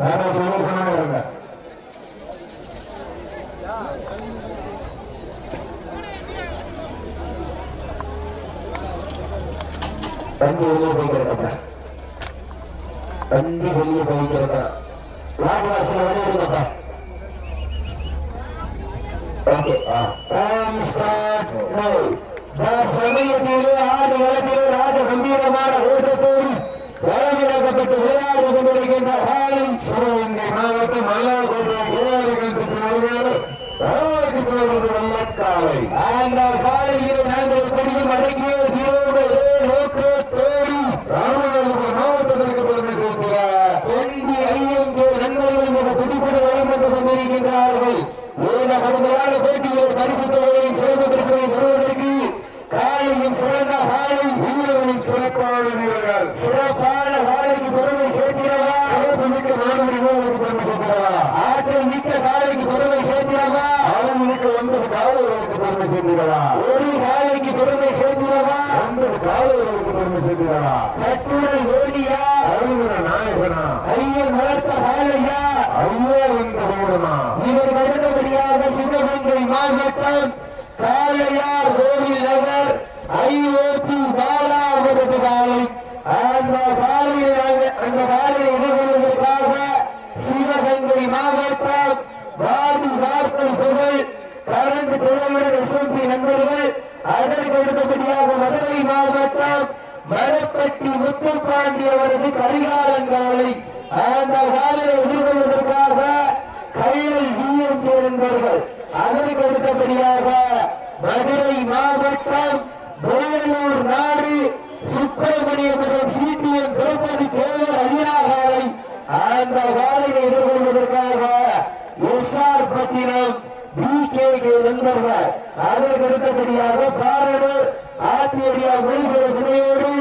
வேற சொல்லுங்க இருங்க. வண்டி வெளியே போய்க்கிறப்ப வண்டி வெளியே போய்க்கிறப்ப ராஜவாசில வழி விடுங்கப்பா ஓகே. சமயத்திலே ஆறு களத்திலே ராஜ கம்பீரமான ஓட்டத்தோடு வளமிறக்கப்பட்டு விளையாடி கொண்டிருக்கின்ற ஹாலின் சிவகங்கை மாவட்டம் மயிலாடுதுறை ஏஆர்கன்சி சிறுவர்கள் ராமகிருஷ்ணபுரம் வெள்ளக்காலை அந்த காலையில் நாங்கள் படிக்கும் அடங்கிய தீரோடு நோக்கத்தோடு ராமநாதபுரம் மாவட்டத்திற்கு பெருமை சேர்க்கிறார் தொண்டி ஐயம்பு நண்பர்கள் மிக துடிப்புடன் வழிபட்டு கொண்டிருக்கின்றார்கள் இந்த கடுமையான போட்டியில் பரிசு தொகையின் சிறப்பு பரிசுகளை பெறுவதற்கு காலையும் சிறந்த காலை வீரர்களின் சிறப்பான வீரர்கள் சிறப்பான காலைக்கு பெருமை சேர்க்கிறவா மிக்க மாணவர்கள் வீரர்களுக்கு பெருமை சேர்க்கிறார் ஆற்றல் மிக்க காலைக்கு பெருமை சேர்க்கிறவா மிக்க ஒன்பது சேர்க்கிறா ஒரு காலைக்கு பெருமை சேர்க்கிறவா ஒன்பது காவலர்களுக்கு பெருமை சேர்க்கிறா கட்டுரை ஓடியா அறிவுர நாயகனா? ஐயன் வளர்த்த காலையா? ஐயோ என்ற வீரமா இவர் அடுத்தபடியாக சிவகங்கை மாவட்டம் காளையார் கோவில் நகர் ஐஓபி பாலா அவரது காலை அந்த காலையை அந்த காலையை எதிர்கொள்வதற்காக சிவகங்கை மாவட்டம் வாடி வாசல் புகழ் கரண்ட் துறையுடன் எஸ்எம்பி நண்பர்கள் அதற்கு அடுத்தபடியாக மதுரை மாவட்டம் மரப்பட்டி முத்துப்பாண்டி அவரது கரிகாலன் காலை அந்த காலையை எதிர்கொள்வதற்காக கையில் விஎம் என்பவர்கள் அதற்கு அடுத்தபடியாக மதுரை மாவட்டம் வேலூர் நாடு சுப்பிரமணியபுரம் சிடிஎம் திரௌபதி தேவர் ஐயா காலை அந்த காலையை எதிர்கொள்வதற்காக எஸ்ஆர் பட்டினம் பிகேகே நண்பர்கள் அதற்கு அடுத்தபடியாக பாரடூர் ஆத்தியடியா மொழிசிற துணையோடு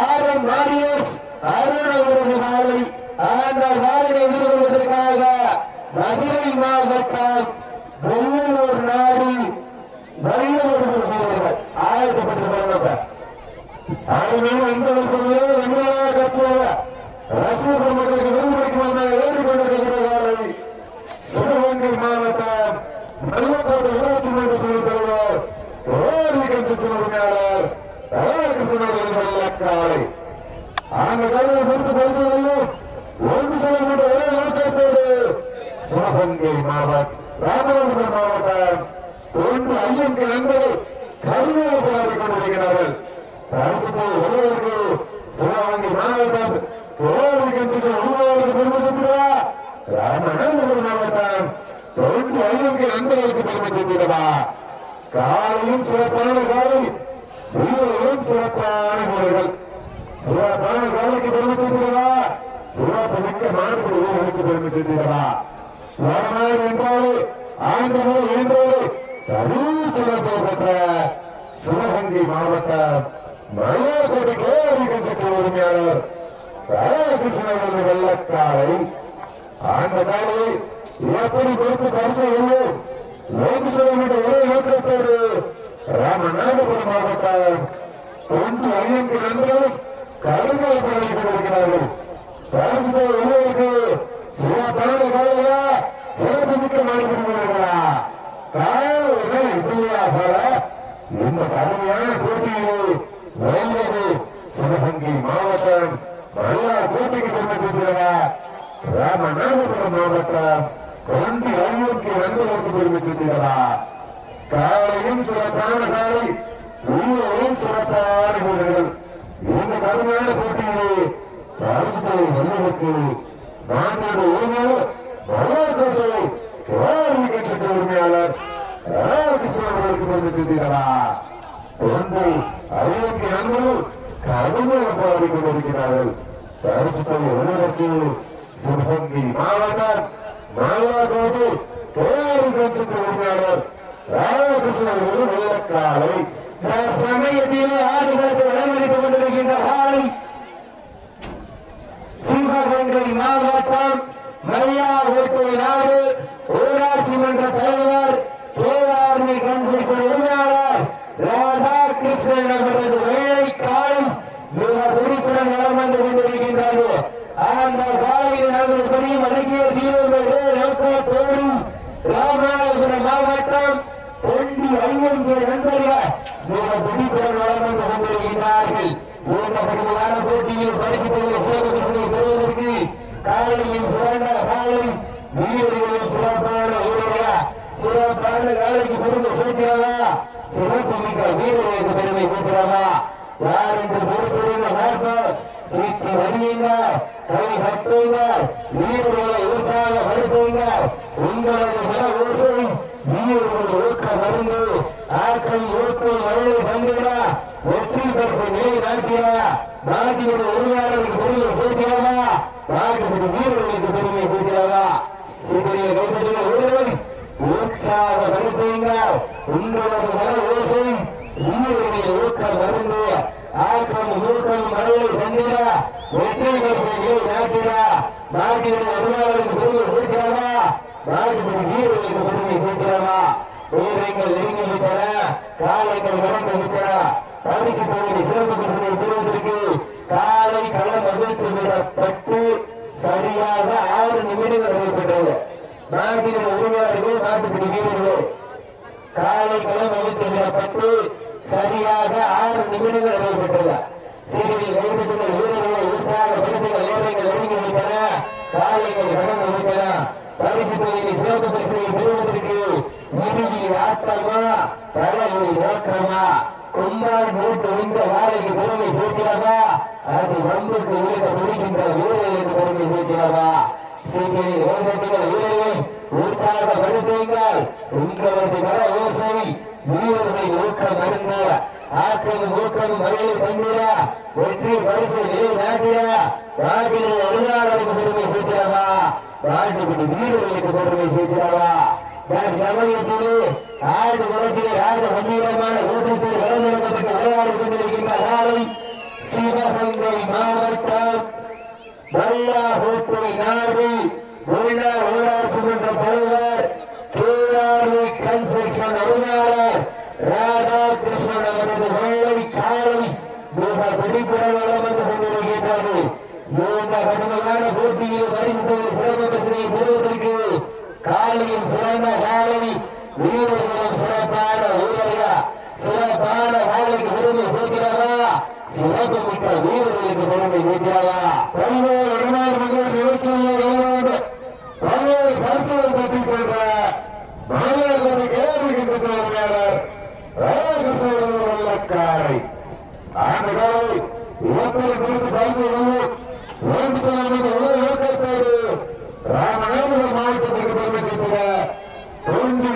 ஆர் எம் மாரியோஸ் அருண் அவரது காலை அந்த காலையை எதிர்கொள்வதற்காக மதுரை மாவட்டம் வெள்ளூர் நாடு வல்லவர்கள் வீரர்கள் ஆயத்தப்பட்டு வருவாங்க அருமையான அன்பர்களுக்குள்ளே வெண்மையாக கட்சி ரசிக பெருமக்களுக்கு விரும்புக்கு வந்த ஏறிக்கொண்டிருக்கிற காலை சிவகங்கை மாவட்டம் நல்லக்கோட்டை ஊராட்சி மன்ற துணைத் தலைவர் ஓரி கட்சி உரிமையாளர் ராமகிருஷ்ணன் வெள்ளக்காலை அந்த காலையை பொறுத்து பரிசோதனையும் ஒன்று செல்லப்பட்ட ஒரே நோக்கத்தோடு சிவகங்கை மாவட்டம் ராமநாதபுரம் மாவட்டம் தொண்டு ஐயங்கு நண்பர்கள் கருமையாக போராடிக் கொண்டிருக்கிறார்கள் அரசுக்கு ஒருவருக்கு சிவகங்கை மாவட்டம் ஓரி கட்சி உருவாவதற்கு பெருமை சேர்க்கிறா ராமநாதபுரம் மாவட்டம் தொண்டு ஐயங்கு நண்பர்களுக்கு பெருமை சேர்க்கிறதா காலையும் சிறப்பான காலை வீரர்களும் சிறப்பான வீரர்கள் சிறப்பான காலைக்கு பெருமை சேர்க்கிறதா சிறப்பு மிக்க மாநில வீரர்களுக்கு பெருமை சேர்க்கிறதா என்றாலே என்றால் ஆண்டவோ என்றோடு தனி பெற்ற சிவகங்கை மாவட்டம் மயிலாடுதுறை கேள்வி கட்சி உரிமையாளர் ராமகிருஷ்ணன் வெள்ளக்காரை அந்த காலை எப்படி கொடுத்து பரிசு உள்ளோம் நோக்கு செல்ல ஒரே நோக்கத்தோடு ராமநாதபுரம் மாவட்டம் தொண்டு ஐயங்கு நண்பர்கள் கடுமையாக போராடி கொண்டிருக்கிறார்கள் பரிசு உள்ளவருக்கு சிறப்பான காலையா சிறப்பு மிக்க மாநிலங்களா காலை இந்தியாக இந்த கடுமையான போட்டியில் வெல்வது சிவகங்கை மாவட்டம் மல்லா போட்டிக்கு பெருமை சேர்க்கிறதா ராமநாதபுரம் மாவட்டம் கொண்டி ஐயோக்கி நண்பர்களுக்கு பெருமை சேர்க்கிறதா காலையும் சிறப்பான காலை உள்ளவரும் சிறப்பான வீரர்கள் இந்த கடுமையான போட்டியிலே பரிசுத்தை வெல்வதற்கு நாட்டோட உரிமையாளர் வரலாற்று கோவில் கட்சி உரிமையாளர் ராமகிருஷ்ணர்களுக்கு பெருமை சேர்க்கிறதா ஒன்று ஐரோப்பிய நண்பர்கள் கடுமையாக போராடி கொண்டிருக்கிறார்கள். பரிசுத்தை வெல்வதற்கு சிவகங்கை மாவட்டம் மாவட்டோடு கோவில் கட்சி உரிமையாளர் ராமகிருஷ்ணன் வெள்ளக்காலை சமயத்தில் ஆடுகளுக்கு அலங்கரித்துக் கொண்டிருக்கின்ற காலை சிவகங்கை மாவட்டம் நாடு ஊராட்சி மன்ற தலைவர் கேஆர்மி கன்ஸ்ட்ரக்ஷன் உரிமையாளர் ராதாகிருஷ்ணன் அவரது வேலை காலம் மிக துடிப்புடன் நலம் வந்து கொண்டிருக்கின்றது அந்த காலையில் நாங்கள் பெரிய வழங்கிய வீரர்களே நோக்கத்தோடு ராமநாதபுரம் மாவட்டம் தொண்டி ஐயங்கிய நண்பர்கள் மிக துடிப்புடன் வளர்ந்து கொண்டிருக்கின்றார்கள் இந்த கடுமையான போட்டியில் பரிசுகளை சிறப்பு பெறுவதற்கு காலையும் சிறந்த காலை வீரர்களும் சிறப்பான வீரர்களா சிறப்பான காலைக்கு பெருமை சேர்க்கிறதா சிறப்பு மிக்க வீரர்களுக்கு பெருமை சேர்க்கிறதா யார் என்று பொறுத்து சீட்டு அடியுங்க கை கட்டுங்க. வீரர்களை உற்சாகப்படுத்துங்க உங்களது மன ஓசை வீரர்கள் ஊக்க மருந்து. ஆக்கம் ஊக்கம் மருந்து பங்குகிறா வெற்றி பரிசு நிலை நாட்டியா நாட்டினுடைய உரிமையாளருக்கு பெருமை சேர்க்கிறதா? நாட்டினுடைய வீரர்களுக்கு பெருமை சேர்க்கிறதா? சிறிய கைப்பற்றிய வீரர்கள் உற்சாகப்படுத்துங்க உங்களது மன ஓசை வீரர்களை ஊக்க மருந்து. ஆக்கம் ஊக்கம் மருளை பங்குகிறா வெற்றி பரிசு நிலை நாட்டியா நாட்டினுடைய உரிமையாளருக்கு பெருமை சேர்க்கிறதா நாட்டினுடைய வீரர்களுக்கு பெருமை சேர்க்கிறதா வீரர்கள் நெருங்கி விட்டன காலைகள் வளர்ந்து விட்டன. பரிசு தொகுதி சிறப்பு பரிசனை பெறுவதற்கு காலை களம் வகுத்து விடப்பட்டு சரியாக ஆறு நிமிடங்கள் நடைபெற்றது. நாட்டின் உரிமையாளர்கள் நாட்டுப்பிடி வீரர்கள் காலை களம் வகுத்து விடப்பட்டு சரியாக ஆறு நிமிடங்கள் நடைபெற்றது சிறிது கைவிட்டுள்ள வீரர்களை உற்சாகப்படுத்திய வீரர்கள் ஒதுங்கி வைத்தன. காலைகள் கடந்து வைத்தன பரிசு தொகுதி சிறப்பு பரிசுகளை பெறுவதற்கு இறுதி ஆட்டமா தலைமை ஏற்றமா கும்பால் மூட்டு ஒழிந்த வாழைக்கு பெருமை சேர்க்கிறதா அது வம்புக்கு இழுக்க துடிக்கின்ற வீரர்களுக்கு பெருமை சேர்க்கிறதா சீக்கிரம் கைதட்டுகிற வீரர்கள் உற்சாகப்படுத்துங்கள். உங்களது கர யோசனை வீரர்களை ஊக்கம் மருந்து. ஆக்கம் ஊக்கம் மகிழ் தந்திர. வெற்றி பரிசு நிலை நாட்டிட நாட்டில் எழுதாளருக்கு பெருமை சேர்க்கிறதா நாட்டுக்கு வீரர்களுக்கு பெருமை சேர்க்கிறதா நான் சமயத்திலே ஆறு குளத்திலே ஆறு கம்பீரமான கூட்டத்தில் கலந்துரைக்கப்பட்டு விளையாடி கொண்டிருக்கின்ற நாளை சிவகங்கை மாவட்டம் வல்லாஹோட்டுவை நாடு. உள்ள ஊராட்சி மன்ற தலைவர் கேஆர்வி கன்ஸ்ட்ரக்ஷன் அறிஞர் ராதாகிருஷ்ணன் அவரது வேலை காலை மிக துடிப்புடன் வளம் வந்து கொண்டிருக்கின்றது இந்த கடுமையான போட்டியில் பரிசு சிறப்பு பரிசினை பெறுவதற்கு காலையும் சிறந்த காலை வீரர் சிறப்பான வீரர்கள் சிறப்பான காலைக்கு பெருமை சேர்க்கிறதா சிறப்பு மிக்க வீரர்களுக்கு பெருமை சேர்க்கிறதா பல்வேறு இளைஞர் மகள் நிகழ்ச்சியோடு பல்வேறு மருத்துவர் பற்றி சென்ற மகளிர் கேள்வி செயலாளர் வெள்ளக்காரை ஆண்டு காலை இழப்பதை குறித்து பரிசு வேண்டு செல்லும் உலக இயக்கத்தோடு ராமநாதபுரம் மாவட்டத்திற்கு பெருமை சேர்த்த தொண்டி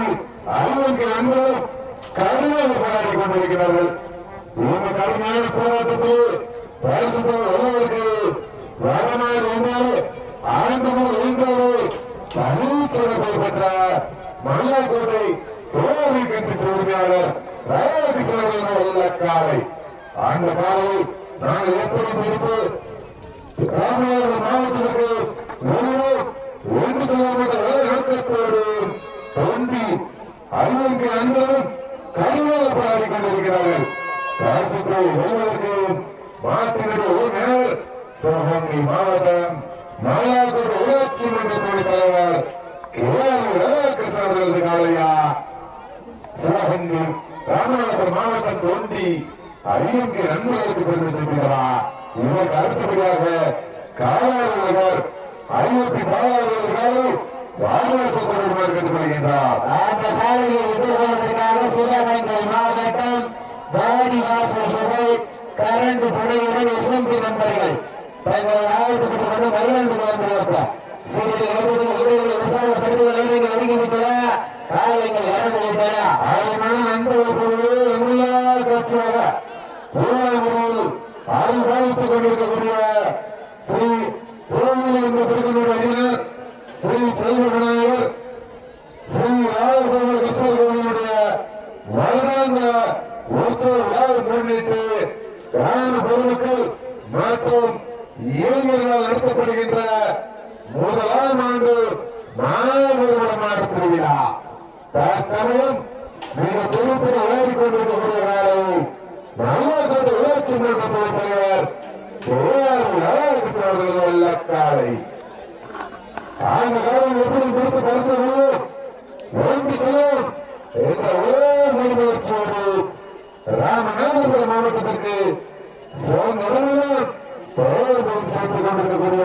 ஐவருக்கு அன்பரும் கடுமையாக போராடி கொண்டிருக்கிறார்கள் இந்த கடுமையான போராட்டத்தில் பரிசு வருவதற்கு வரமாக இருந்தால் ஆனந்தமும் இருந்தது தனிச்சிறப்பை பெற்ற மல்லாக்கோட்டை கோவை கட்சி உரிமையாளர் ராமகிருஷ்ணன் காலை அந்த காலை நாங்கள் எப்படி பொறுத்து ராமநாதபுரம் மாவட்டத்திற்கு முழு ஒன்று செய்யப்பட்ட நோக்கத்தோடு தோன்றி அறிவுக்கு அன்பரும் கைவாள போராடி கொண்டிருக்கிறார்கள். ராசிக்கு சிவகங்கை மாவட்டம் மயிலாடுதுறை ஊராட்சி மன்றத்துடைய தலைவர் ராதாகிருஷ்ணன் அவர்களது காலையா சிவகங்கை ராமநாதபுரம் மாவட்டம் தோண்டி ஐயங்கை நண்பர்களுக்கு பெருமை சேர்க்கிறார் இதற்கு அடுத்தபடியாக காலாளர் நகர் ஐநூத்தி பாலாளர்களுக்காக வாகனப்படுமாறு நண்பர்கள் தங்களை ஆயத்தப்பட்டுக் கொண்டு மயிலாண்டு வந்திருக்கிறார் சிறிது நேரத்தில் வீரர்களை உற்சாகப்படுத்துவதை நீங்கள் அறிவித்துள்ள காலைகள் இறந்து விட்டன. அதனால் நண்பர்களுக்கு எம்எல்ஏ கட்சியாக திருவாரூரில் கொண்டிருக்கக்கூடிய ஸ்ரீ திருமண திருக்கனுடைய அறிஞர் ஸ்ரீ செல்வ நடத்தப்படுகின்ற முதலாம் ஆண்டு மாணவர்களமான திருவிழா. தற்சமயம் மிக துருப்பிட விளையாடி கொண்டிருக்கக்கூடிய நாளை மல்லாக்கோட்டை ஊராட்சி மன்றத்துடைய தலைவர் கேஆர் வெள்ளக்காலை. அந்த காலம் எப்படி கொடுத்து பரிசு வெல்லும் செல்லும் என்ற ஒரே முயற்சியோடு ராமநாதபுரம் மாவட்டத்திற்கு சிறந்த பிரயோகம் சேர்த்துக் கொண்டிருக்கக்கூடிய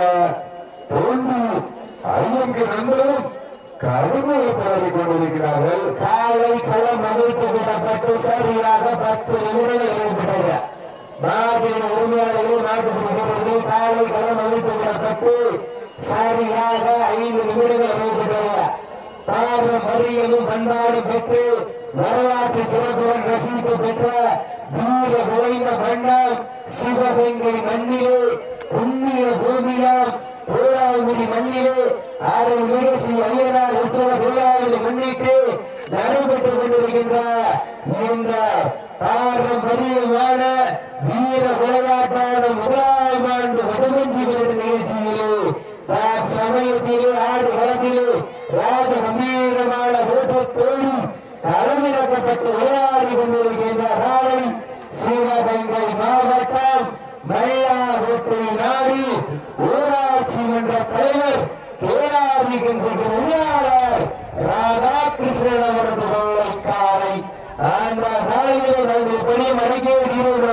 தோண்டி ஐயங்கு நண்பரும் கடுமையை போராடிக் கொண்டிருக்கிறார்கள் காலை களம் அமைத்து விடப்பட்டு சரியாக பத்து நிமிடங்கள் ஏற்பட்டது. மாட்டின் உரிமையாளர்கள் நாட்டு காலை களம் அமைத்து விடப்பட்டு சரியாக ஐந்து நிமிடங்கள் அமைக்கப்பட்டது பாரம்பரியமும் பண்பாடு பெற்று வரலாற்று சிறப்புடன் ரசித்து பெற்ற வீர குறைந்த மன்னம் சிவகங்கை மண்ணிலே புண்ணிய பூமியிலும் போராங்குடி மண்ணிலே அருள் முயற்சி ஐயனார் உற்சவ விழாவினை முன்னிட்டு நடைபெற்றுக் கொண்டிருக்கின்ற இந்த பாரம்பரியமான வீர விளையாட்டான முதலாம் ஆண்டு வடமஞ்சி விருது நிகழ்ச்சியிலே சமயத்திலே ஆடு களத்திலே ராஜ கம்பீரமான ஓட்டத்தோடு களமிறக்கப்பட்டு விளையாடி கொண்டிருக்கின்ற காலை சிவகங்கை மாவட்டம் மயிலாடுதுறை நாடு ஊராட்சி மன்ற தலைவர் கேராரி பொறியாளர் ராதாகிருஷ்ணன் அவரது காலை அந்த பெரிய மடிக்கேறோடு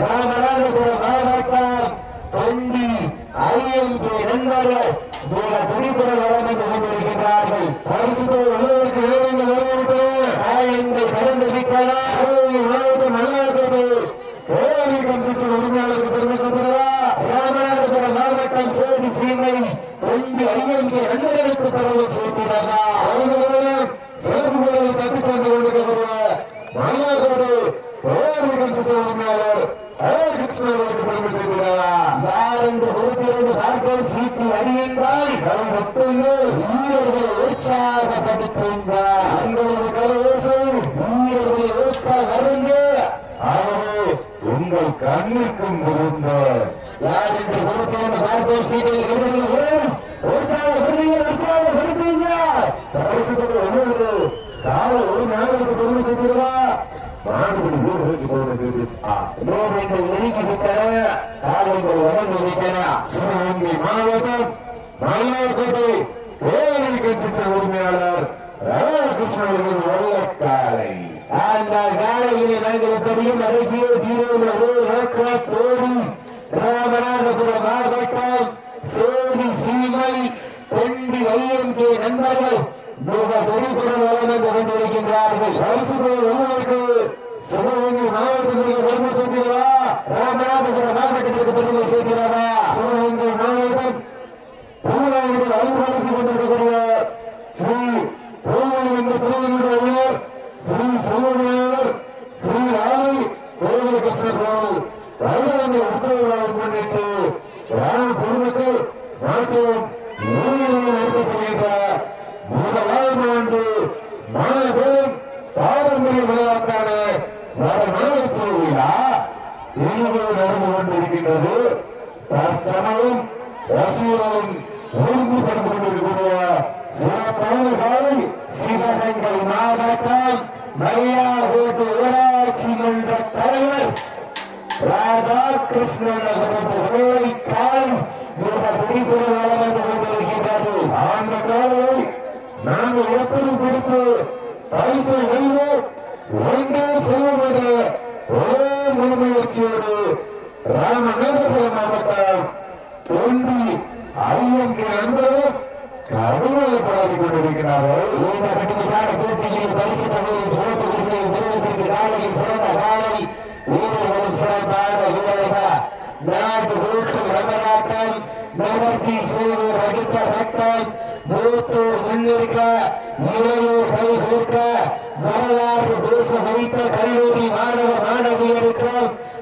ராமநாதபுரம் மாவட்டம் தொண்டி ஐஎம்கே நண்பர்கள் மிக துடிப்புடன் வளர்ந்து கொண்டிருக்கின்றார்கள் பரிசுத்தை உள்ளவருக்கு கடந்து நல்லது கோரி கன்ஸ்ட்ரக்ஷன் உரிமையாளருக்கு பெருமை சேர்க்கிறதா ராமநாதபுரம் மாவட்டம் சேரி சீமை தொண்டி ஐஎம்கே நண்பர்களுக்கு பரவல் சேர்க்கிறதா சிறப்பு முறையை தட்டி சென்று கொண்டிருக்கக்கூடிய மயிலாடுதுறை கோரி கன்ஸ்ட்ரக்ஷன் யார் என்று பொறுத்திருந்து பார்ப்போம் சீட்டி அடி என்றால் கரம் ஒட்டுங்க வீரர்களை உற்சாகப்படுத்துகின்றார்.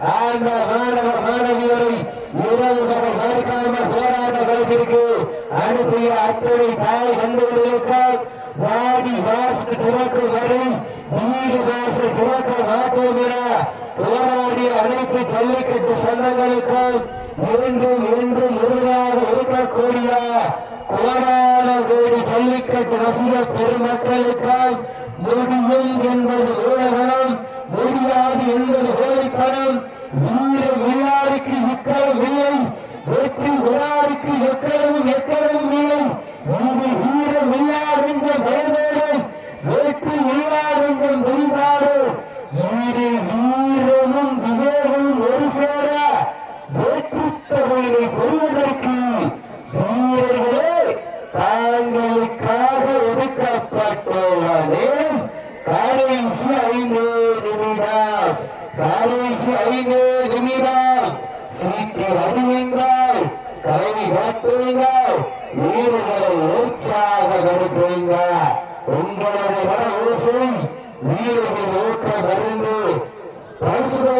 மாணவியருக்கும் மாணவ மாணவியரை இரவு வரை போராட்ட களத்திற்கு அனுப்பிய அத்தனை தாய் தந்தைகளுக்கு வாடி வாசு துறக்கும் வரை வீடு வாசு துறக்க மாட்டோம் என போராடிய அனைத்து ஜல்லிக்கட்டு சொந்தங்களுக்கும் என்றும் என்றும் உருவாக இருக்கக்கூடிய கோடான கோடி ஜல்லிக்கட்டு ரசிக பெருமக்களுக்கும் முடியும் என்பது ஊழகம் முடியாது என்பது Thank you.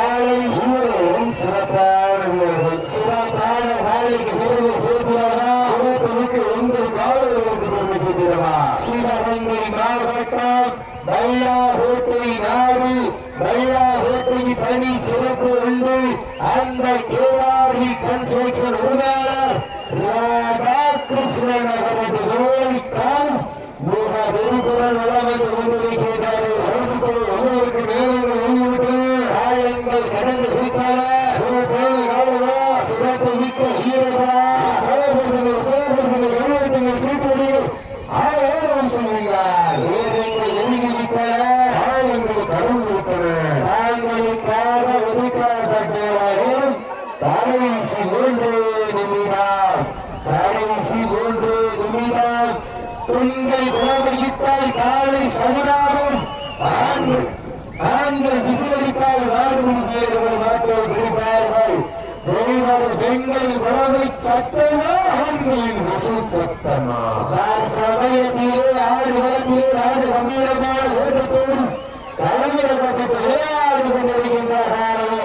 Like Illinois, he penetrates the rebound. Kovai சத்தமா அம்பியின் வசூல் சத்தமா சபையத்திலே ஆடு வாழ்வில் ஆடு கம்பீரமாக ஓட்டத்தோடு கலைஞர் பக்கத்து விளையாடி கொண்டிருக்கின்றார்களே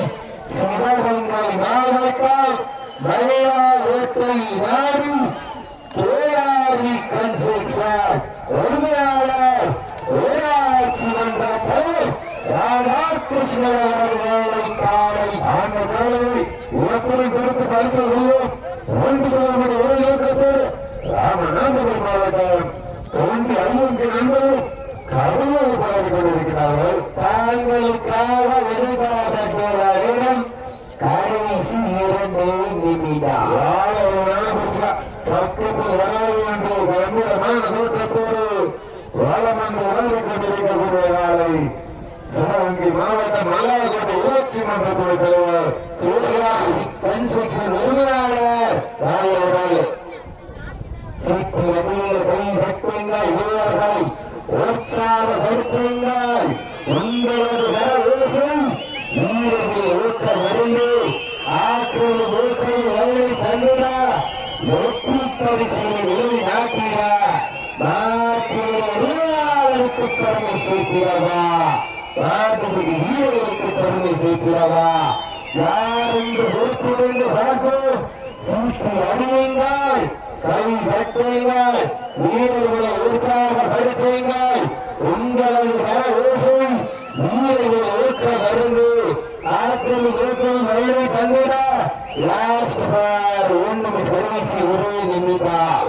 சதகங்கள் மாவட்டால் மழையா ஓட்டை நாடும் தோழாரி கன்செக்சார் ஒருமையாளர் ஊராட்சி மன்ற போல் ராதாகிருஷ்ணன் அவர்களை காலை ஆண்ட வேலை தற்போதைய கருத்து கழிச்சது ரெண்டு சதவீத சேர்க்கிறதா யார் நமது வீரர்களுக்கு பெருமை சேர்க்கிறதா யார் என்று பொறுப்பிலிருந்து பார்ப்போம் சீட்டு அணியுங்கள் கை கட்டுங்கள் வீரர்களை உற்சாகப்படுத்துங்கள் உங்களது கர ஓசை வீரர்கள் ஏற்ற மருந்து ஆற்றில் இருக்கும் மழை தந்திட. லாஸ்ட் பார் ஒன்று சர்வீஸ் ஒரு நிமிடம்